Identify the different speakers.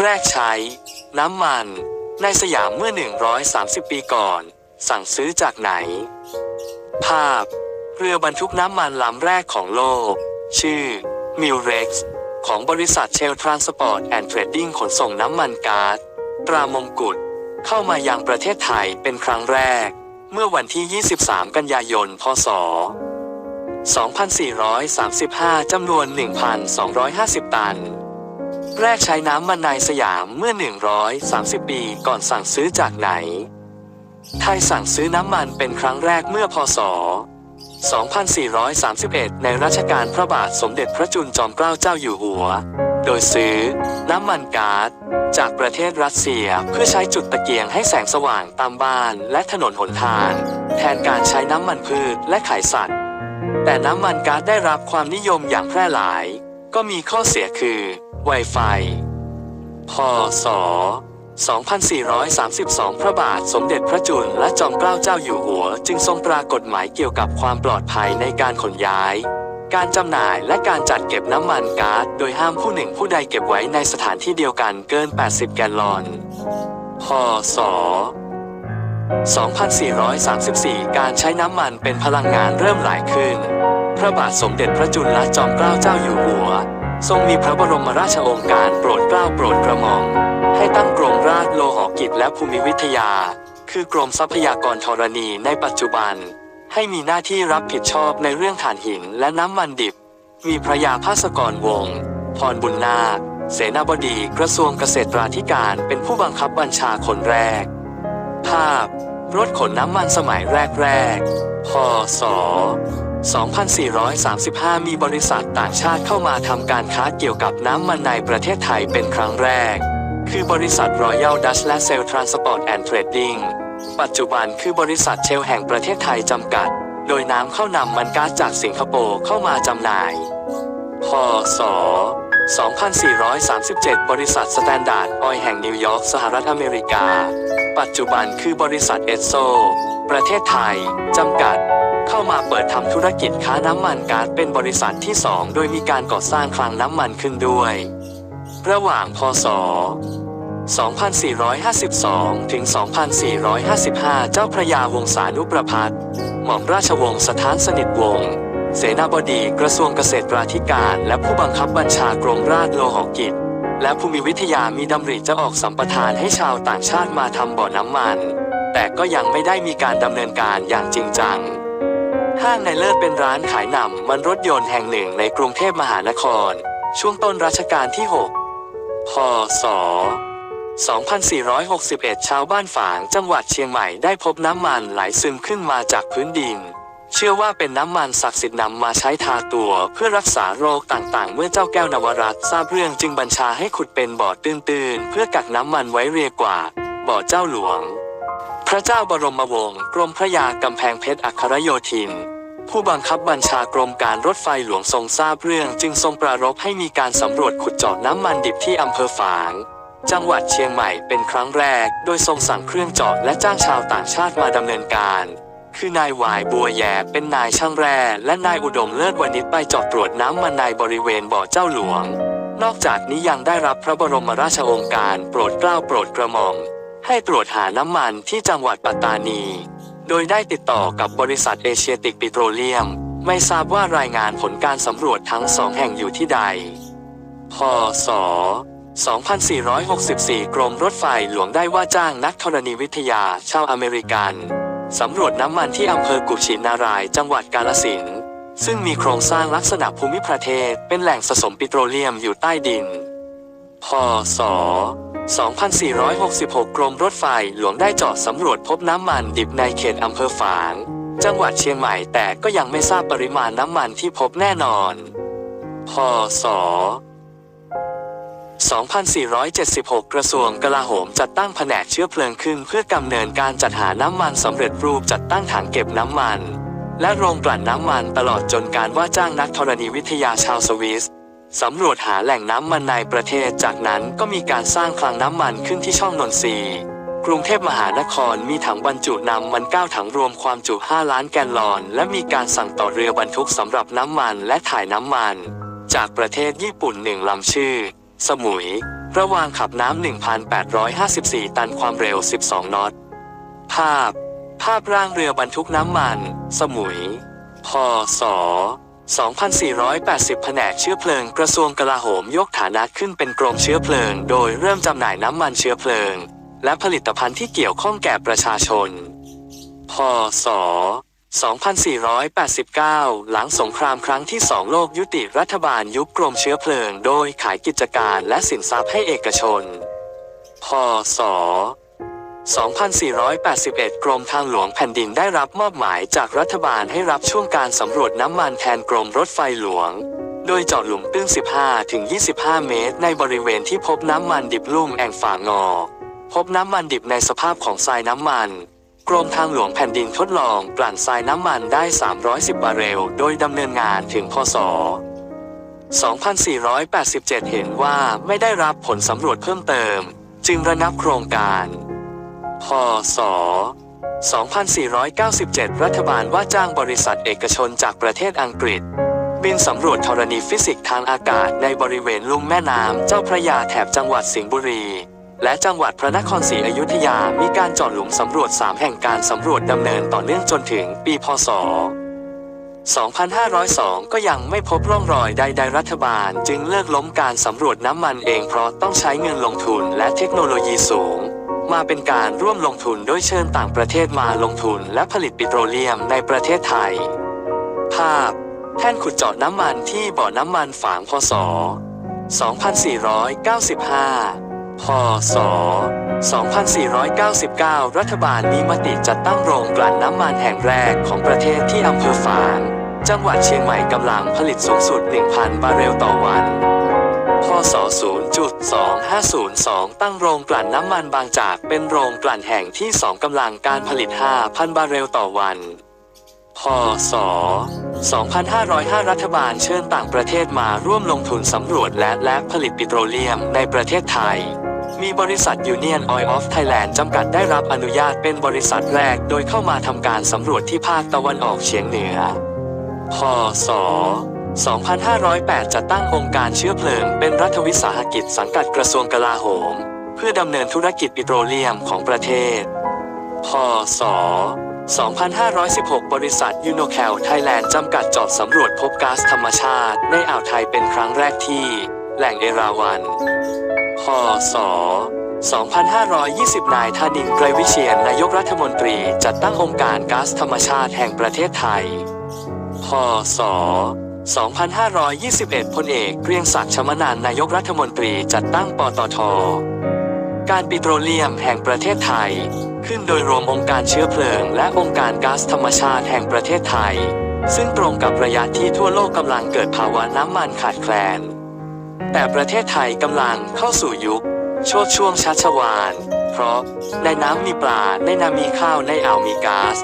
Speaker 1: แรกใช้ น้ำมัน ในสยามเมื่อ 130 ปีก่อน สั่งซื้อจากไหน ภาพ เรือบรรทุกน้ำมันลำแรกของโลก ชื่อ m i l r e x ของบริษัทเชลทรานสปอร์ตแอนด์เทรดดิ้งขนส่งน้ำมันก๊าซตรามงกุฎเข้ามายังประเทศไทยเป็นครั้งแรก เมื่อวันที่ 23 กันยายน พศ 2435 จำนวน 1,250 ตัน แรกใช้น้ำมันในสยามเมื่อ 130 ปีก่อนสั่งซื้อจากไหน ไทยสั่งซื้อน้ำมันเป็นครั้งแรกเมื่อพศ 2431 ในรัชกาลพระบาทสมเด็จพระจุลจอมเกล้าเจ้าอยู่หัว โดยซื้อ น้ำมันก๊าซจากประเทศรัสเซียเพื่อใช้จุดตะเกียงให้แสงสว่างตามบ้านและถนนหนทาง แทนการใช้น้ำมันพืชและไขสัตว์ แต่น้ำมันก๊าซได้รับความนิยมอย่างแพร่หลาย ก็มีข้อเสียคือ Wi-Fi พศ 2432 พระบาทสมเด็จพระจุลและจอมเกล้าเจ้าอยู่หัว จึงทรงตรากฎหมายเกี่ยวกับความปลอดภัยในการขนย้าย การจำหน่ายและการจัดเก็บน้ำมันก๊าซโดยห้ามผู้หนึ่งผู้ใดเก็บไว้ในสถานที่เดียวกันเกิน 80 แกลลอน พศ 2434 การใช้น้ำมันเป็นพลังงานเริ่มหลายขึ้น พระบาทสมเด็จพระจุลจอมเกล้าเจ้าอยู่หัว ทรงมีพระบรมราชโองการโปรดเกล้าโปรดกระหม่อมให้ตั้งกรมราชโลหกิจและภูมิวิทยา คือกรมทรัพยากรธรณีในปัจจุบัน ให้มีหน้าที่รับผิดชอบในเรื่องถ่านหินและน้ำมันดิบ มีพระยาภาสกรวงศ์พรบุญนาค เสนาบดีกระทรวงเกษตราธิการเป็นผู้บังคับบัญชาคนแรก ภาพ รถขนน้ำมันสมัยแรก ๆ พศ 2435 มีบริษัทต่างชาติเข้ามาทำการค้าเกี่ยวกับน้ำมันในประเทศไทยเป็นครั้งแรก คือบริษัท Royal Dutch และ Shell Transport and Trading ปัจจุบันคือบริษัทเชลแห่งประเทศไทยจำกัด โดยน้ำเข้านำมันก๊าซจากสิงคโปร์เข้ามาจำหน่าย พศ 2437 บริษัทสแตนดาร์ดออยแห่งนิวยอร์กสหรัฐอเมริกา ปัจจุบันคือบริษัทเอสโซ ประเทศไทย จำกัด เข้ามาเปิดทำธุรกิจค้าน้ำมันก๊าซเป็นบริษัทที่ 2 โดยมีการก่อสร้างคลังน้ำมันขึ้นด้วย ระหว่างพศ2452 ถึง 2455 เจ้าพระยาวงศานุประพัฒน์หม่อมราชวงศ์สถานสนิทวงศ์เสนาบดีกระทรวงเกษตราธิการ และผู้บังคับบัญชากรมราชโลหกิจ และภูมิวิทยามีดำริจะออกสัมปทานให้ชาวต่างชาติมาทำบ่อน้ำมัน แต่ก็ยังไม่ได้มีการดำเนินการอย่างจริงจัง ห้างในเลิศเป็นร้านขายนำมันรถยนต์แห่งหนึ่งในกรุงเทพมหานคร ช่วงต้นรัชกาลที่ 6 พศ 2461 ชาวบ้านฝางจังหวัดเชียงใหม่ได้พบน้ำมันไหลซึมขึ้นมาจากพื้นดิน เชื่อว่าเป็นน้ำมันศักดิ์สิทธิ์นำมาใช้ทาตัวเพื่อรักษาโรคต่างๆ เมื่อเจ้าแก้วนวรัตทราบเรื่องจึงบัญชาให้ขุดเป็นบ่อตื้นๆ เพื่อกักน้ำมันไว้เรียกว่า บ่อเจ้าหลวง พระเจ้าบรมวงศ์กรมพระยากำแพงเพชรอัครโยธิน ผู้บังคับบัญชากรมการรถไฟหลวงทรงทราบเรื่อง จึงทรงปรารภให้มีการสำรวจขุดเจาะน้ำมันดิบที่อำเภอฝางจังหวัดเชียงใหม่เป็นครั้งแรก โดยทรงสั่งเครื่องเจาะและจ้างชาวต่างชาติมาดำเนินการ คือนายหวายบัวแย่เป็นนายช่างแร่ และนายอุดมเลิศวณิชไปเจาะตรวจน้ำมันในบริเวณบ่อเจ้าหลวง นอกจากนี้ยังได้รับพระบรมราชโองการโปรดเกล้าโปรดกระหม่อมให้ตรวจหาน้ำมันที่จังหวัดปัตตานี โดยได้ติดต่อกับบริษัทเอเชียติกปิโตรเลียม ไม่ทราบว่ารายงานผลการสำรวจทั้งสองแห่งอยู่ที่ใด พศ 2464 กรมรถไฟหลวงได้ว่าจ้างนักธรณีวิทยาชาวอเมริกัน สำรวจน้ำมันที่อำเภอกุชินาราย จังหวัดกาลสินธุ์ซึ่งมีโครงสร้างลักษณะภูมิประเทศ เป็นแหล่งสะสมปิโตรเลียมอยู่ใต้ดิน พศ 2466 กรมรถไฟหลวงได้เจาะสำรวจพบน้ำมันดิบในเขตอำเภอฝาง จังหวัดเชียงใหม่แต่ก็ยังไม่ทราบปริมาณน้ำมันที่พบแน่นอน พศ 2476 กระทรวงกลาโหมจัดตั้งแผนกเชื้อเพลิงขึ้นเพื่อกำเนินการจัดหาน้ำมันสำเร็จรูปจัดตั้งถังเก็บน้ำมัน และโรงกลั่นน้ำมันตลอดจนการว่าจ้างนักธรณีวิทยาชาวสวิสสำรวจหาแหล่งน้ำมันในประเทศ จากนั้นก็มีการสร้างคลังน้ำมันขึ้นที่ช่องนนทรีกรุงเทพมหานครมีถังบรรจุน้ำมัน 9 ถังรวมความจุ 5 ล้านแกลลอน และมีการสั่งต่อเรือบรรทุกสำหรับน้ำมันและถ่ายน้ำมัน จากประเทศญี่ปุ่นหนึ่งลำชื่อ สมุย ระหว่างขับน้ำ 1,854 ตันความเร็ว 12 นอต ภาพ ภาพร่างเรือบรรทุกน้ำมัน สมุย พศ 2480 แผนกเชื้อเพลิง กระทรวงกลาโหมยกฐานะขึ้นเป็นกรมเชื้อเพลิง โดยเริ่มจำหน่ายน้ำมันเชื้อเพลิง และผลิตภัณฑ์ที่เกี่ยวข้องแก่ประชาชน พศ 2489 หลังสงครามครั้งที่สองโลกยุติรัฐบาลยุบกรมเชื้อเพลิง โดยขายกิจการและสินทรัพย์ให้เอกชน พศ 2481 กรมทางหลวงแผ่นดินได้รับมอบหมายจากรัฐบาลให้รับช่วงการสำรวจน้ำมันแทนกรมรถไฟหลวง โดยเจาะหลุมตื้น 15-25 เมตร ในบริเวณที่พบน้ำมันดิบลุ่มแอ่งฝางอ พบน้ำมันดิบในสภาพของทรายน้ำมัน กรมทางหลวงแผ่นดินทดลอง กลั่นทรายน้ำมันได้ 310 บาร์เรล โดยดำเนินงานถึงพศ 2487 เห็นว่าไม่ได้รับผลสำรวจเพิ่มเติม จึงระงับโครงการ พศ 2497 รัฐบาลว่าจ้างบริษัทเอกชนจากประเทศอังกฤษ บินสำรวจธรณีฟิสิกส์ทางอากาศในบริเวณลุ่มแม่น้ำเจ้าพระยาแถบจังหวัดสิงห์บุรี และจังหวัดพระนครศรีอยุธยามีการเจาะหลุมสำรวจ 3 แห่งการสำรวจดำเนินต่อเนื่องจนถึงปีพศ 2502 ก็ยังไม่พบร่องรอยใดๆรัฐบาล จึงเลิกล้มการสำรวจน้ำมันเองเพราะต้องใช้เงินลงทุนและเทคโนโลยีสูง มาเป็นการร่วมลงทุนโดยเชิญต่างประเทศมาลงทุนและผลิตปิโตรเลียมในประเทศไทย ภาพ แท่นขุดเจาะน้ำมันที่บ่อน้ำมันฝางพศ 2495 พศ 2499 รัฐบาลมีมติจัดตั้งโรงกลั่นน้ำมันแห่งแรกของประเทศที่อำเภอฝาง จังหวัดเชียงใหม่กำลังผลิตสูงสุด 1,000 บาร์เรลต่อวัน พศ 0.2502 ตั้งโรงกลั่นน้ำมันบางจากเป็นโรงกลั่นแห่งที่ 2 กำลังการผลิต 5,000 บาร์เรลต่อวันพศ 2505 รัฐบาลเชิญต่างประเทศมาร่วมลงทุนสำรวจและและผลิตปิโตรเลียมในประเทศไทย มีบริษัท Union Oil of Thailand จำกัดได้รับอนุญาตเป็นบริษัทแรก โดยเข้ามาทำการสำรวจที่ภาคตะวันออกเฉียงเหนือ พศ 2508 จะตั้งองค์การเชื้อเพลิง เป็นรัฐวิสาหกิจสังกัดกระทรวงกลาโหม เพื่อดำเนินธุรกิจปิโตรเลียมของประเทศ พศ 2516 บริษัทยูโนแคลไทยแลนด์จำกัดเจาะสำรวจพบก๊าซธรรมชาติ ในอ่าวไทยเป็นครั้งแรกที่ แหล่งเอราวัน ศ 2520 นายธานินทร์ไกรวิเชียนนายกรัฐมนตรีจัดตั้งองค์การก๊าซธรรมชาติแห่งประเทศไทย พศ 2521 พลเอกเกรียงศักดิ์ชมนานนายกรัฐมนตรีจัดตั้งปตท การปิโตรเลียมแห่งประเทศไทย ขึ้นโดยรวมองค์การเชื้อเพลิง และองค์การก๊าซธรรมชาติแห่งประเทศไทย ซึ่งตรงกับระยะที่ทั่วโลกกำลังเกิดภาวะน้ำมันขาดแคลน แต่ประเทศไทยกำลังเข้าสู่ยุคโชดช่วงชัชวาลเพราะในน้ำมีปลา ในนามีข้าว ในอ่าวมีก๊าซ